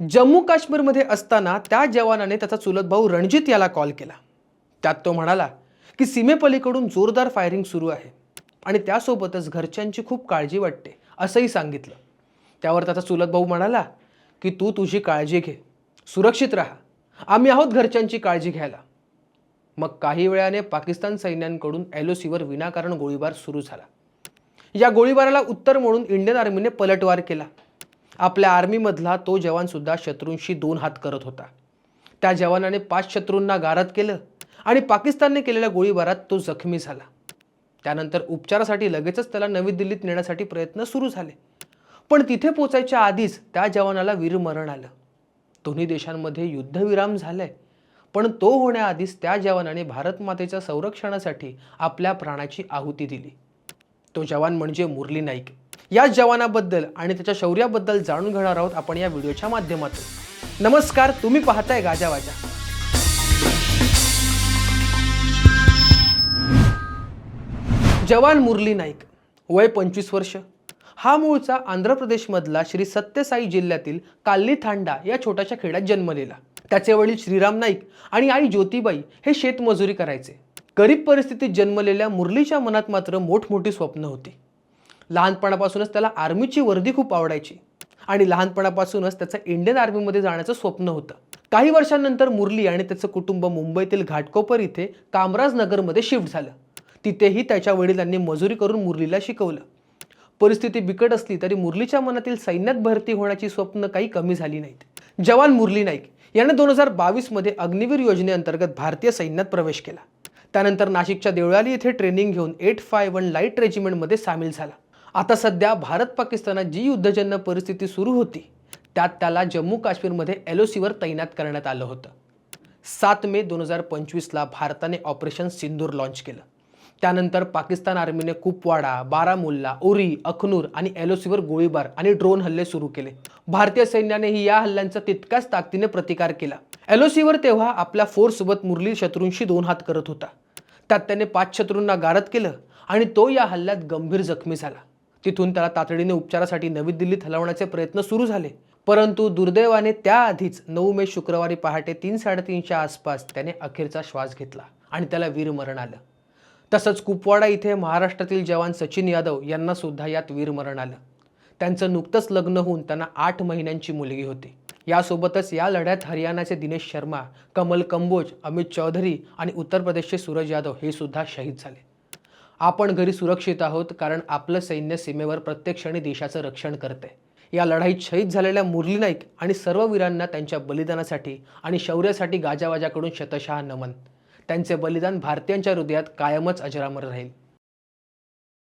जम्मू काश्मीरमध्ये असताना त्या जवानाने त्याचा चुलत भाऊ रणजित याला कॉल केला. त्यात तो म्हणाला की सीमेपलीकडून जोरदार फायरिंग सुरू आहे आणि त्यासोबतच घरच्यांची खूप काळजी वाटते असंही सांगितलं. त्यावर त्याचा चुलत भाऊ म्हणाला की तू तुझी काळजी घे सुरक्षित राहा. आम्ही आहोत घरच्यांची काळजी घ्यायला. मग काही वेळाने पाकिस्तान सैन्यांकडून एल ओ सीवर विनाकारण गोळीबार सुरू झाला. या गोळीबाराला उत्तर म्हणून इंडियन आर्मीने पलटवार केला. आपल्या आर्मीमधला तो जवानसुद्धा शत्रूंशी दोन हात करत होता. त्या जवानाने पाच शत्रूंना गारद केलं आणि पाकिस्तानने केलेल्या गोळीबारात तो जखमी झाला. त्यानंतर उपचारासाठी लगेचच त्याला नवी दिल्लीत नेण्यासाठी प्रयत्न सुरू झाले. पण तिथे पोचायच्या आधीच त्या जवानाला वीरमरण आलं. दोन्ही देशांमध्ये युद्धविराम झालाय. पण तो होण्याआधीच त्या जवानाने भारत मातेच्या संरक्षणासाठी आपल्या प्राणाची आहुती दिली. तो जवान म्हणजे मुरली नाईक. या जवानाबद्दल आणि त्याच्या शौर्याबद्दल जाणून घेणार आहोत आपण या व्हिडिओच्या माध्यमातून. नमस्कार तुम्ही पाहताय गाजावाजा जवान मुरली नाईक वय पंचवीस वर्ष. हा मूळचा आंध्र प्रदेशमधला श्री सत्यसाई जिल्ह्यातील काल्ली थांडा या छोट्याशा खेड्यात जन्मलेला. त्याचे वडील श्रीराम नाईक आणि आई ज्योतिबाई हे शेतमजुरी करायचे. गरीब परिस्थितीत जन्मलेल्या मुरलीच्या मनात मात्र मोठमोठी स्वप्न होती. लहानपणापासूनच त्याला आर्मीची वर्दी खूप आवडायची. आणि लहानपणापासूनच त्याचं इंडियन आर्मीमध्ये जाण्याचं स्वप्न होतं. काही वर्षांनंतर मुरली आणि त्याचं कुटुंब मुंबईतील घाटकोपर इथे कामराज नगरमध्ये शिफ्ट झालं. तिथेही त्याच्या वडिलांनी मजुरी करून मुरलीला शिकवलं. परिस्थिती बिकट असली तरी मुरलीच्या मनातील सैन्यात भरती होण्याची स्वप्न काही कमी झाली नाहीत. जवान मुरली नाईक याने दोन हजार बावीसमध्ये अग्निवीर योजनेअंतर्गत भारतीय सैन्यात प्रवेश केला. त्यानंतर नाशिकच्या देवळाली येथे ट्रेनिंग घेऊन एट फाय वन लाइट रेजिमेंटमध्ये सामील झाला. आता सध्या भारत पाकिस्तानात जी युद्धजन्य परिस्थिती सुरू होती त्यात त्याला जम्मू काश्मीरमध्ये एल ओ सीवर तैनात करण्यात आलं होतं. सात मे दोन हजार पंचवीसला भारताने ऑपरेशन सिंदूर लॉन्च केलं. त्यानंतर पाकिस्तान आर्मीने कुपवाडा बारामुल्ला उरी अखनूर आणि एल ओ सीवर गोळीबार आणि ड्रोन हल्ले सुरू केले. भारतीय सैन्यानेही या हल्ल्यांचा तितक्याच ताकदीने प्रतिकार केला. एल ओ सीवर तेव्हा आपल्या फोर्ससोबत मुरली शत्रूंशी दोन हात करत होता. त्यात त्याने पाच शत्रूंना गारद केलं आणि तो या हल्ल्यात गंभीर जखमी झाला. तिथून त्याला तातडीने उपचारासाठी नवी दिल्लीत हलवण्याचे प्रयत्न सुरू झाले. परंतु दुर्दैवाने त्याआधीच नऊ मे शुक्रवारी पहाटे तीन साडेतीनच्या आसपास त्याने अखेरचा श्वास घेतला आणि त्याला वीरमरण आलं. तसंच कुपवाडा इथे महाराष्ट्रातील जवान सचिन यादव यांना सुद्धा यात वीरमरण आलं. त्यांचं नुकतंच लग्न होऊन त्यांना आठ महिन्यांची मुलगी होती. यासोबतच या लढ्यात हरियाणाचे दिनेश शर्मा कमल कंबोज अमित चौधरी आणि उत्तर प्रदेशचे सूरज यादव हे सुद्धा शहीद झाले. आपण घरी सुरक्षित आहोत कारण आपलं सैन्य सीमेवर प्रत्येक क्षणी देशाचं रक्षण करते या लढाईत शहीद झालेल्या मुरली नाईक आणि सर्व वीरांना त्यांच्या बलिदानासाठी आणि शौर्यासाठी गाजावाजाकडून शतशः नमन. त्यांचे बलिदान भारतीयांच्या हृदयात कायमच अजरामर राहील.